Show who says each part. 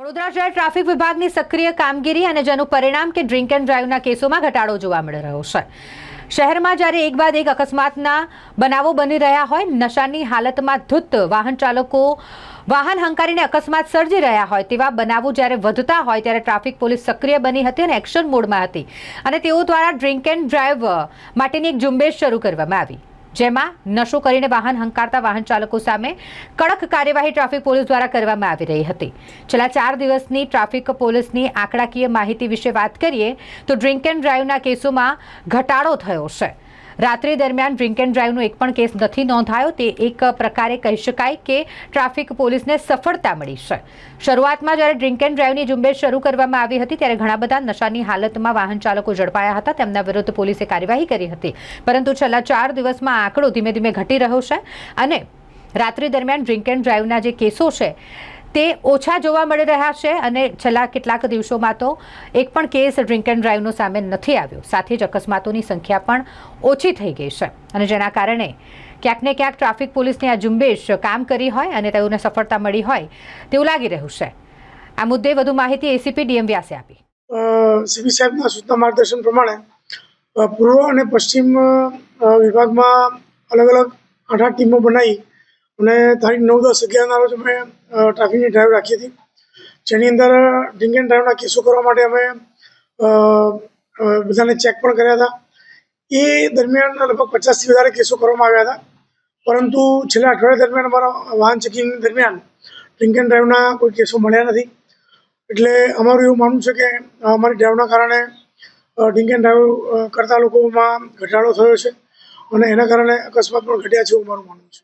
Speaker 1: વડોદરા શહેર ટ્રાફિક વિભાગની સક્રિય કામગીરી અને જેનું પરિણામ કે ડ્રિંક એન્ડ ડ્રાઈવના કેસોમાં ઘટાડો જોવા મળી રહ્યો છે. શહેરમાં જ્યારે એક બાદ એક અકસ્માતના બનાવો બની રહ્યા હોય, નશાની હાલતમાં ધૂત વાહન ચાલકો વાહન હંકારીને અકસ્માત સર્જી રહ્યા હોય, તેવા બનાવો જ્યારે વધતા હોય ત્યારે ટ્રાફિક પોલીસ સક્રિય બની હતી અને એક્શન મોડમાં હતી. અને તેઓ દ્વારા ડ્રિંક એન્ડ ડ્રાઈવ માટેની એક ઝુંબેશ શરૂ કરવામાં આવી. જેમાં નશો કરીને વાહન હંકારતા વાહન ચાલકો સામે કડક કાર્યવાહી ટ્રાફિક પોલીસ દ્વારા કરવામાં આવી રહી હતી. છેલ્લા ચાર દિવસની ટ્રાફિક પોલીસની આંકડાકીય માહિતી વિશે વાત કરીએ તો ડ્રિંક એન્ડ ડ્રાઈવના કેસોમાં ઘટાડો થયો છે. રાત્રિ દરમિયાન ડ્રિંક એન્ડ ડ્રાઈવનો એક પણ કેસ નથી નોંધાયો. તે એક પ્રકારે કહી શકાય કે ટ્રાફિક પોલીસને સફળતા મળી છે. શરૂઆતમાં જ્યારે ડ્રિંક એન્ડ ડ્રાઈવની ઝુંબેશ શરૂ કરવામાં આવી હતી, ત્યારે ઘણા બધા નશાની હાલતમાં વાહન ચાલકો ઝડપાયા હતા. તેમના વિરુદ્ધ પોલીસે કાર્યવાહી કરી હતી. પરંતુ છેલ્લા ચાર દિવસમાં આંકડો ધીમે ધીમે ઘટી રહ્યો છે. અને રાત્રિ દરમિયાન ડ્રિંક એન્ડ ડ્રાઈવના જે કેસો છે તે ઓછા જોવા મળી રહ્યા છે અને છેલ્લા કેટલાક દિવસોમાં તો એક પણ કેસ ડ્રિંક એન્ડ ડ્રાઈવનો સામે નથી આવ્યો. સાથે જ અકસ્માતોની સંખ્યા પણ ઓછી થઈ ગઈ છે. અને જેના કારણે ક્યાંક ને ક્યાંક ટ્રાફિક પોલીસની આ ઝુંબેશ કામ કરી હોય અને તેઓને સફળતા મળી હોય તેવું લાગી રહ્યું છે. આ મુદ્દે વધુ માહિતી એસીપી ડીએમ વ્યાસે આપી.
Speaker 2: સીબી સાહેબના સૂચના માર્ગદર્શન પ્રમાણે પૂર્વ અને પશ્ચિમ વિભાગમાં અલગ અલગ આઠ આઠ ટીમો બનાવી અને તારીખ નવ દસ અગિયારના રોજ અમે ટ્રાફિકની ડ્રાઈવ રાખી હતી. જેની અંદર ડ્રિંક એન્ડ ડ્રાઈવના કેસો કરવા માટે અમે બધાને ચેક પણ કર્યા હતા. એ દરમિયાન લગભગ પચાસથી વધારે કેસો કરવામાં આવ્યા હતા. પરંતુ છેલ્લા અઠવાડિયા દરમિયાન અમારા વાહન ચેકિંગ દરમિયાન ડ્રિંક એન્ડ ડ્રાઈવના કોઈ કેસો મળ્યા નથી. એટલે અમારું એવું માનવું છે કે અમારી ડ્રાઈવના કારણે ડ્રિંક એન્ડ ડ્રાઈવ કરતા લોકોમાં ઘટાડો થયો છે. અને એના કારણે અકસ્માત પણ ઘટ્યા છે એવું મારું માનવું છે.